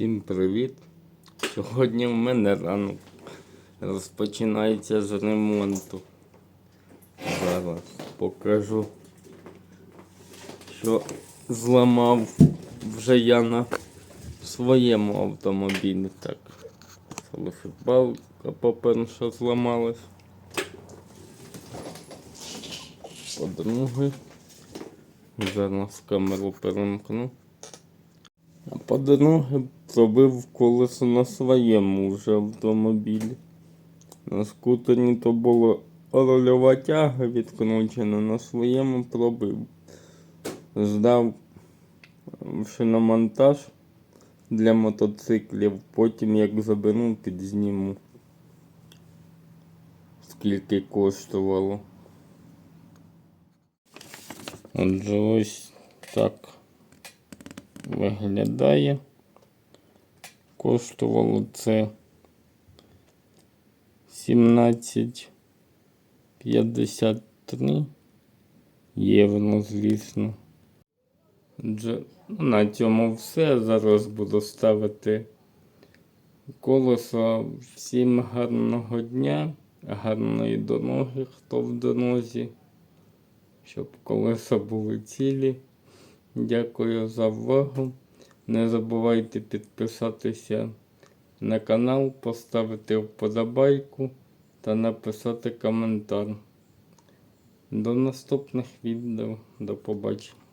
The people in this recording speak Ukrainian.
Всім привіт! Сьогодні в мене ранок розпочинається з ремонту. Зараз покажу, що зламав вже я на своєму автомобілі. Так, салфіпалка по-перше зламалась. По-друге, зараз камеру перемкну. По дороги пробив колесо на своєму вже автомобілі. На скутері то було рольова тяга відкручена, на своєму пробив. Здав ще на монтаж для мотоциклів, потім як заберу, підзніму. Скільки коштувало. Отже, ось так виглядає. Коштувало це 17,53 євро, звісно. Отже, ну, на цьому все. Зараз буду ставити колесо. Всім гарного дня, гарної дороги, хто в дорозі, щоб колеса були цілі. Дякую за увагу. Не забувайте підписатися на канал, поставити вподобайку та написати коментар. До наступних відео. До побачення.